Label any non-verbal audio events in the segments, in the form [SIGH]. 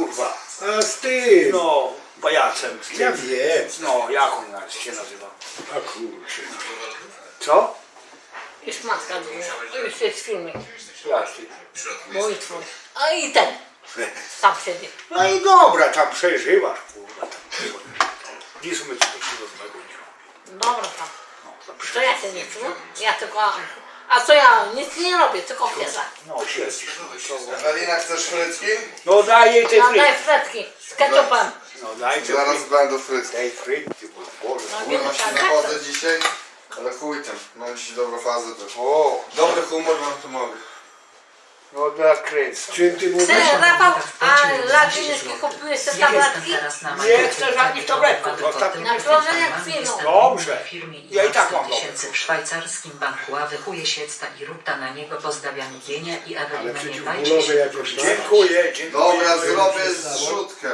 kurwa. A z tym. No, pajacem. z Ja tym. wiem. No, jak on na- się nazywa? A kurczę. Co? Już matka dzwoni. Już jest filmik. Jaki? Mój twój. A i ten. Tam siedzi. No i dobra, tam przeżywasz, kurwa. Tam, kurwa. Nic my coś rozmawiać. Dobra tam. To ja się nie czuję. Ja tylko... A co ja? Nic nie robię, tylko piesa. No. No, to- Ewelina, chcesz frytki? no daj jej te No daj frytki. fretki z ketchupem. No daj te Zaraz frytki. będą frytki. Daj frytki, bo Boże. No nie Kurwa się tak, nachodzę dzisiaj, ale chuj tam. Mam dzisiaj dobrą fazę to. O, dobry humor mam, to mogę. No nakręcam. Czym ty mówisz? Ty, Rafał, a latynyszki kupiłeś te tabletki? Nie chcę żadnych tabletków, ostatnio- Na prowadzenie krwiną. Dobrze. Firmie Ja i tak mam tysięcy w szwajcarskim banku, a wychuje siecta i rupta na niego pozdrawiam Gienia i Ale Ewelina nie dajcie przeciwbólowe się jakoś tak? Dziękuję, dziękuję. Dobra, zrobię zrzutkę.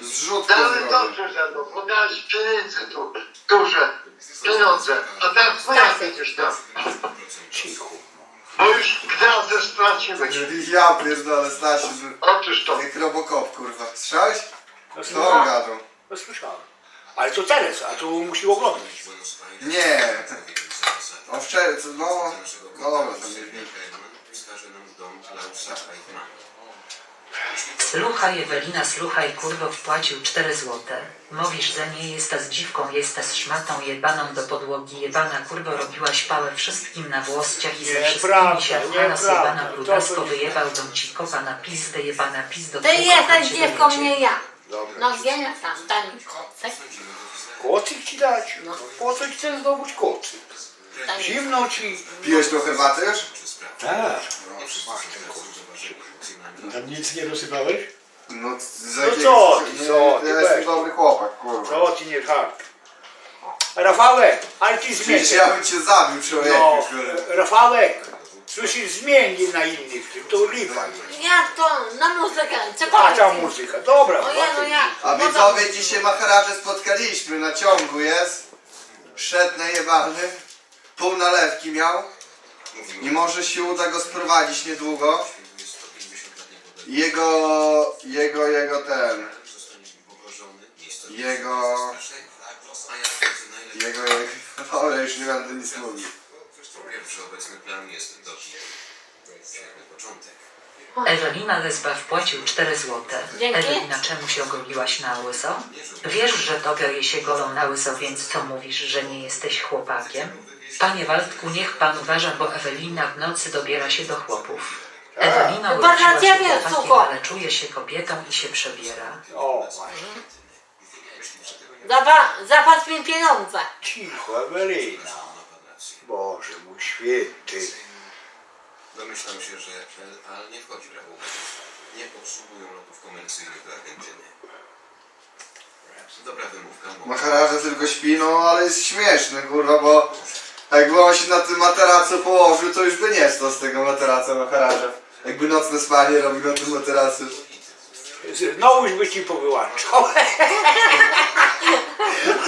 Zrzutkę Ale zrobię. dobrze, że no, podałeś pieniądze tu, duże pieniądze, a teraz Tak. będziesz tam. Cicho. Bo już gwiazdę straciłeś. Ja pierdolę, Stasiu, Otóż to. jak Robocop, kurwa. Słyszałeś? No, Co on gadał? no słyszałem. Ale to teraz, a to musi oglądać. Nie. On wczoraj, no, dobra, to nie wiem. Sluchaj Ewelina, słuchaj kurwo wpłacił 4 złote. Mówisz, że nie jest z dziwką, jest z szmatą jebaną do podłogi jebana kurwo robiłaś pałę wszystkim na włościach i ze wszystkimi się nieprawda. jebana brudasko wyjebał dom ci kopa na pizdę jebana pizdo Ty jesteś dziewką, nie ja. No nie tam, daj mi kotek. Kocyk ci dać? No. Po co ci chcesz zdobyć kocyk? Zimno ci. Piłeś trochę już? Tak. Kocyk. Tam nic nie rozsypałeś? No, No co ty, co ty, Ja jestem weź. dobry chłopak, kurwa. Co ci nie żart? Rafałek, ale ci zmień. Przecież ja bym cię zabił, No, człowieku, kurwa. Rafałek, słyszysz, zmień na innych, to lipa. Ja to na muzykę, A cokolwiek. ta muzyka, dobra. O ja, no ja. A no widzowie dzisiaj Maharacze spotkaliśmy, na ciągu jest. Szedł najebany, pół nalewki miał. I może się uda go sprowadzić niedługo. Jego, jego, jego ten, jego, jego, [LAUGHS] jego, dobra, już nie będę nic mówił. Pierwszy obecny plan jest świetny początek. Ewelina Lesba wpłacił 4 złote. Dzięki. Ewelina, czemu się ogoliłaś na łyso? Wiesz, że tobie się golą na łyso, więc co mówisz, że nie jesteś chłopakiem? Panie Waldku, niech pan uważa, bo Ewelina w nocy dobiera się do chłopów. Ewelina urodziła się suko. ale czuje się kobietą i się przebiera. O, właśnie. Zapa, zapłać mi pieniądze. Cicho, Ewelina. Boże mój święty. Domyślam się, że LAL nie wchodzi w rachubę. Nie obsługują lotów komercyjnych do Argentyny. Dobra wymówka, bo Maharaja tylko śpi, no ale jest śmieszny, kurwa, bo jakby on się na tym materacu położył, to już by nie stał z tego materaca Maharaja. Jakby nocne spanie robił na tym materacu. Znowuż by ci powyłączał.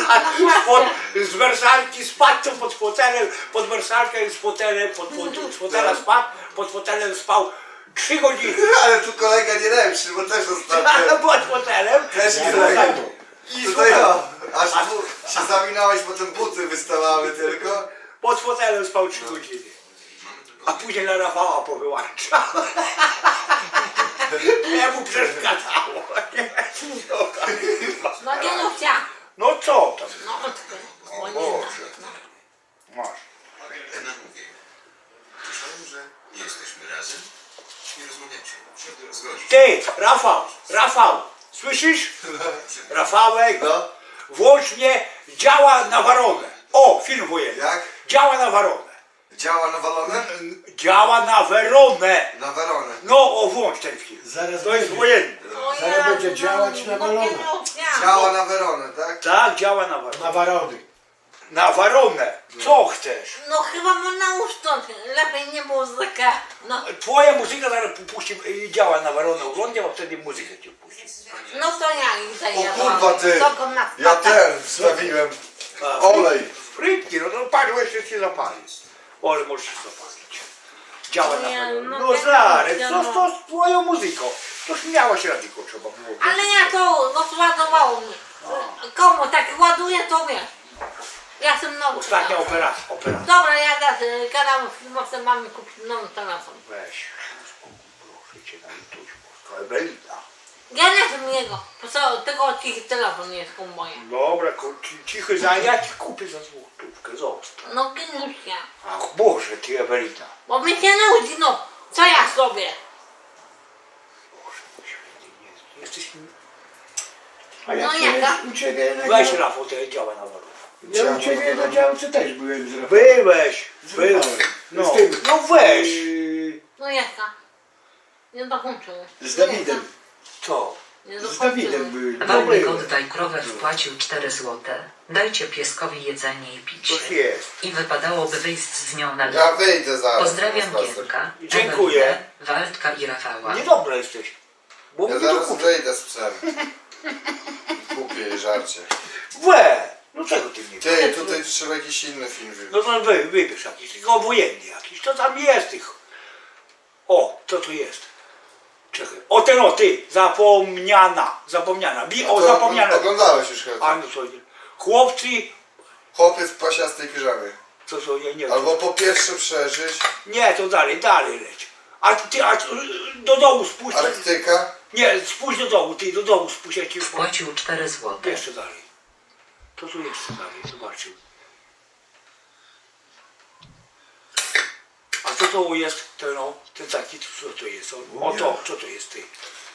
A pod, z wersalki spadł pod fotelem, pod wersalkę z fotelem, pod, pod, z fotela spadł, pod fotelem spał trzy godziny. Ale tu kolega nie lepszy, bo też ostatnio. [LAUGHS] pod fotelem. Też nie lepszy. I Tutaj o, aż tu się zawinąłeś, potem buty wystawały tylko. pod fotelem spał trzy godziny. A później na Rafała powyłączał. [LAUGHS] Ja mu przeszkadzało. No nie no. No co tam? No odkryj. O Boże. Masz. Ena mówi. Słyszałem, że nie jesteśmy razem. Nie rozmawiacie. Zgodzi. Ty, Rafał, Rafał, słyszysz? Rafałek, No, włącz mnie, działa na waronę. O, film wojenny. jak? Działa na waronę. Działa nawalone? Działa na Weronę. Na Weronę. No, o, włącz ten film. Zaraz To jest będzie. wojenny. Zaraz ja, będzie no, działać na no balonach. no. Działa na Weronę, tak? Tak, działa na waronę. Na warody. Na waronę. Co chcesz? No chyba mu nauszcząć. Lepiej nie muzykę. No, Twoja muzyka zaraz puści, y, działa na waronę. Oglądam, a wtedy muzykę ci puści. no to ja idę. O kurwa ty! Ja ten wstawiłem. Olej. Frytki, no to patrz, jeszcze się zapali. Ale możesz zapalić. Działa na Nie, waronę. no No nie, zaraz, nie, co no. to z twoją muzyką? Toż miałaś radiko trzeba było. Ale ja to no, zładowało mnie. Komu tak ładuje, to wie. Ja jestem nowy. Ostatnia operacja. operacja. Dobra, ja teraz y, gadam z filmowcem, mamy kupić nowy telefon. Weź. Proszę cię na litość boską. Ewelina. Ja nie chcę jego, bo co, tylko cichy telefon jest ku moje. Dobra, ko- ci- cichy za ja ci kupię za złotówkę, zostaw. No geniusia. Ach Boże, ty Ewelina. Bo mnie się nudzi, no. Co ja sobie? Boże, święty, nie, jesteś... A No ja jaka? u ciebie na Weź dział- Rafał, te działa na walutę. Ja u ciebie na działce też byłem z Rafałem. Byłeś, byłeś. No, Z tym. no weź. Yy, No jaka? Nie dokończyłem. Z Dawidem. Co? Nie Z. Dawidem byłem. No Walnik byłem. oddaj krowę wpłacił 4 złote. Dajcie pieskowi jedzenie i picie. Coś jest. I wypadałoby wyjść z nią na Ja dół. wyjdę zaraz. Pozdrawiam na spacer. Gierka, Dziękuję. Ewelinę, Waldka i Rafała. Niedobra jesteś. Bo Ja zaraz dokuczy. wyjdę z psem. [LAUGHS] Kupię jej żarcie. Łe! No czego ty nie Ty, tutaj trzeba jakiś inny film wybrać. No to wy, wybierz jakiś, tylko obojętny jakiś. To tam jest tych. O, co tu jest? Czekaj. O ten o ty! Zapomniana. Zapomniana. Bi o To zapomniana. Oglądałeś już chyba. A no co nie. Chłopcy. Chłopiec w pasiastej piżamie. Co to ja nie wiem. Albo po pierwsze przeżyć. Nie, to dalej, dalej leć. A ty, a do domu spuść. Arktyka. Nie, spuść do domu, ty do domu spuść, ja ci Wpłacił 4 złote. Jeszcze dalej. To tu jeszcze dalej, zobaczył. Jest ten, no, ten taki, co to jest? O, o to, co to jest ty?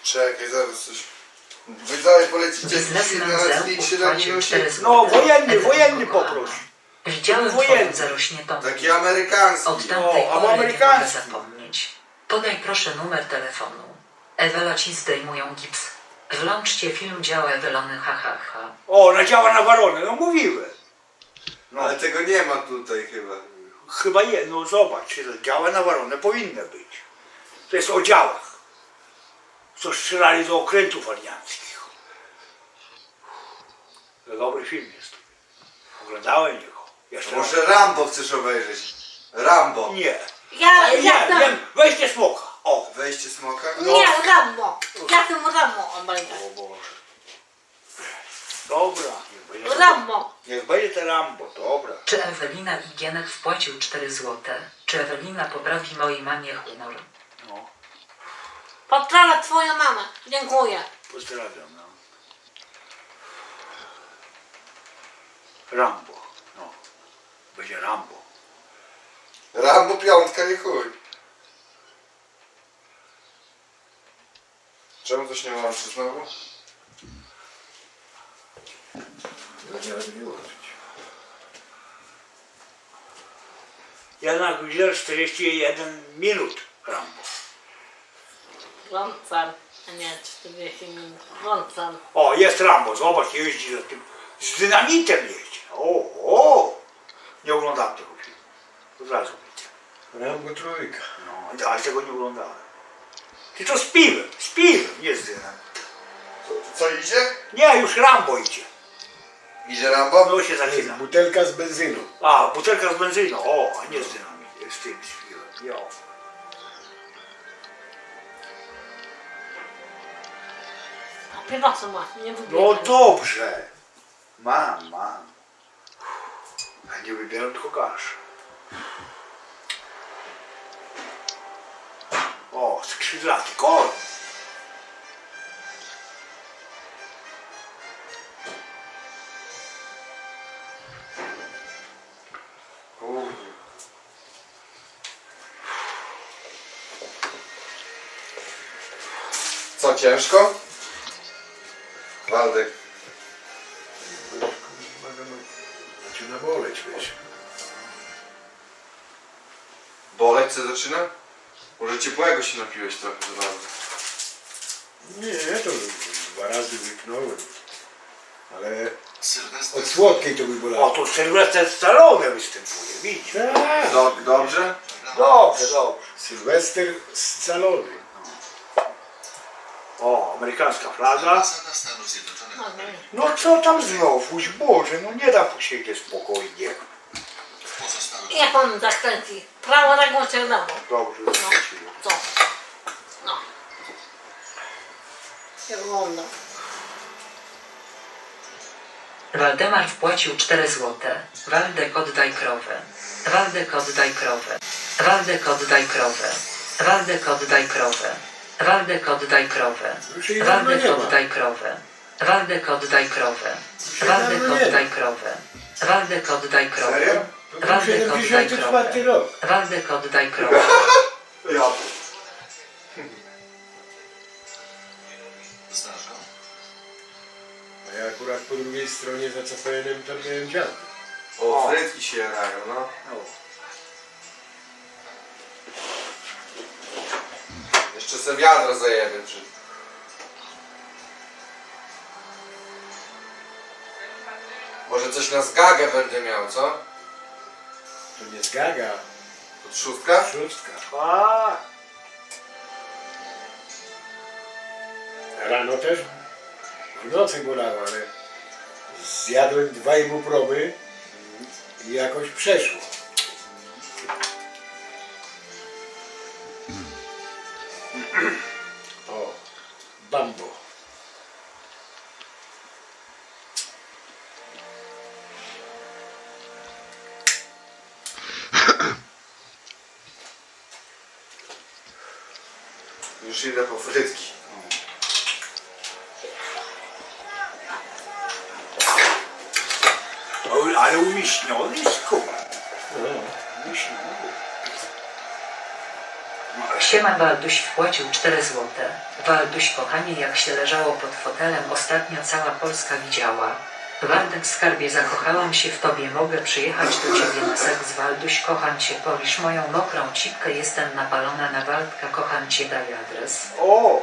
Czekaj, zaraz coś. Wy dalej polecicie z Biznesmen na Zeł Netflixie na wpłacił minucie? 4 złote. No, wojenny, wojenny poproś. Widziałem Wojenny. twoją zarośniętą Taki amerykański. Od tamtej a pory nie mogę zapomnieć. Podaj proszę numer telefonu. Ewela ci zdejmują gips. Włączcie film działa Ewelony ha ha ha. O, nadziała na baronę, no mówiłem. No, ale tego nie ma tutaj chyba. Chyba je, no zobacz, działa na baronę powinny być. To jest o działach. Co strzelali do okrętów alianckich. To dobry film jest. Oglądałem jego. Jeszcze raz. Może Rambo chcesz obejrzeć? Rambo. Nie. Ja, Ale ja nie, tam. nie, weźcie smoka. O. Wejście smoka? Nie, Rambo. Ja tym Rambo obejrzę. O Boże. Dobra. Niech będzie, Rambo. niech będzie te Rambo, dobra. Czy Ewelina i Gienek wpłacił 4 złote? Czy Ewelina poprawi mojej mamie humor? No, Pozdrawiam twoją mamę. Dziękuję. pozdrawiam. No. Rambo. No. Będzie Rambo. Rambo piątka i chuj. Czemu coś nie łączy znowu? Jednak źle 41 minut Rambo. Włączam. A nie, 40 minut. Włączam. O, jest Rambo, zobacz, jeździ za tym. Z dynamitem jeździ. O, o. Nie oglądałem tego filmu. Od razu widzę. Rambo trójka. No, ale tego nie oglądałem. Ty to z piwem, z piwem, nie z dynamitem. Co, co idzie? Nie, już Rambo idzie. Idzie Rambo? No się zaczyna. butelka z benzyną. A, butelka z benzyną. O, a nie z dynamitem, z tym, z. Jo. Papierosa masz, nie No wybieram. dobrze. Mam, mam. A nie wybieram tylko kaszę. O, skrzydlaty koń. Co, ciężko? Waldek. Zaczyna boleć, wiesz. Boleć co zaczyna? Może ciepłego się napiłeś trochę za bardzo. Nie, to dwa razy wypnąłem. Ale Sylwester od słodkiej to by O, bolało. tu Sylwester Stallone występuje, widzisz? Tak. Do, dobrze? Dobrze, dobrze. Sylwester scalony. Amerykańska flaga. No, No co tam znowuż, Boże, no nie da posiedzieć spokojnie. Jak on zakręci? Prawo ręką lewo? Dobrze, No. Co? No. Jak oglądam. Waldemar wpłacił 4 złote. Waldek oddaj krowę. Waldek oddaj krowę. Waldek oddaj krowę. Waldek oddaj krowę. Waldek oddaj krowę. Waldek oddaj krowę. Waldek oddaj krowę. Waldek oddaj krowę. Waldek oddaj krowę. Waldek oddaj 74 krowę. Waldek oddaj krowę. [LAUGHS] Ja. Zdarza. A ja akurat po drugiej stronie za CPN-em tam miałem działkę. O, frytki się jarają, no. Jeszcze se wiadro zajebie, czy... Może coś na zgagę będę miał, co? To nie zgaga, trzustka? szóstka. A, Rano też w nocy bolało, ale zjadłem dwa ibuproby i jakoś przeszło. Już idę po frytki. o, ale umiśniony skuba. No, myślę. Siema Walduś wpłacił 4 złote. Walduś kochanie jak się leżało pod fotelem ostatnio cała Polska widziała. Waldek skarbie zakochałam się w tobie mogę przyjechać do ciebie na seks Walduś kocham cię polisz moją mokrą cipkę jestem napalona na Waldka kocham cię daj adres. O!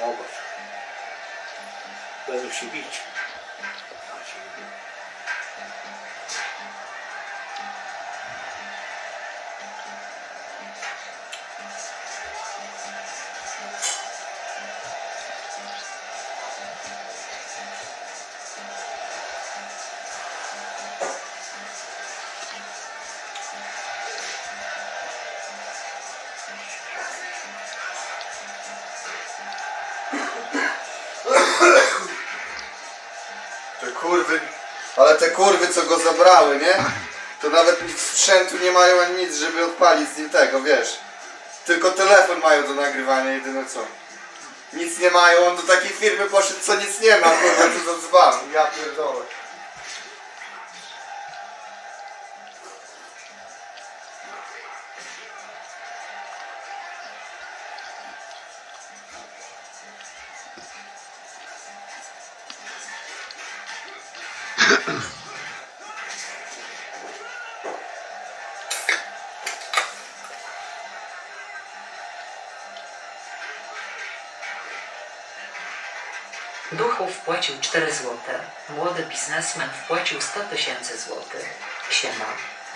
Zobacz. Będą się bić. Te kurwy co go zabrały, nie? To nawet nic sprzętu nie mają ani nic, żeby odpalić z nim tego, wiesz. Tylko telefon mają do nagrywania, jedyne co. Nic nie mają, on do takiej firmy poszedł, co nic nie ma, kurwa, co za. Ja pierdolę. Duchów wpłacił 4 złote. Młody biznesmen wpłacił 100 tysięcy złotych. Siema.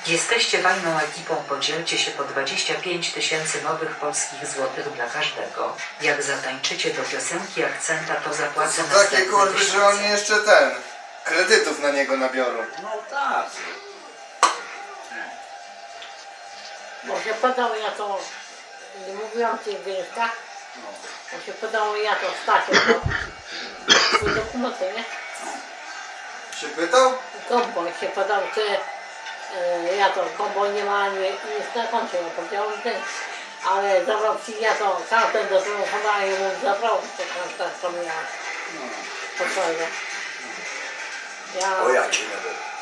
Jesteście fajną ekipą, podzielcie się po 25 tysięcy nowych polskich złotych dla każdego. Jak zatańczycie do piosenki akcenta, to zapłacę Są takie kurwy, że oni jeszcze ten, kredytów na niego nabiorą. No tak. Bo się pytał ja to, nie mówiłam ci wiesz, tak? Bo się pytał ja to Stasiu, to twój dokumenty, nie? Się pytał? Kombo się pytał, czy e, ja to kombo nie ma nie, nic na koncie, ja powiedziałem, że ty. Ale zabrał ci ja to kartę do samochodu i mu zabrał to kartę, co miała. Po swojego. Ja, O ja cię nie wiem.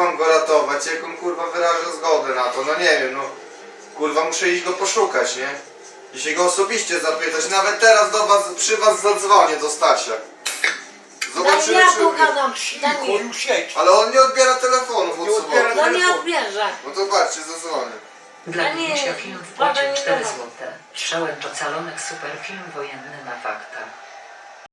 Mam go ratować? Jak on kurwa wyraża zgodę na to? No nie wiem, no. Kurwa muszę iść go poszukać, nie? I się go osobiście zapytać. Nawet teraz do was, przy was zadzwonię do Stasia. Daj Zobaczymy ja czy pogadam, sieć. Ale on nie odbiera telefonów od Nie soboty. odbiera No nie odbierze. No to patrzcie, zadzwonię. Dla Ja nie- Minusia film wpłacił nie 4 kocham. złote. Przełęcz ocalonych super film wojenny na fakt.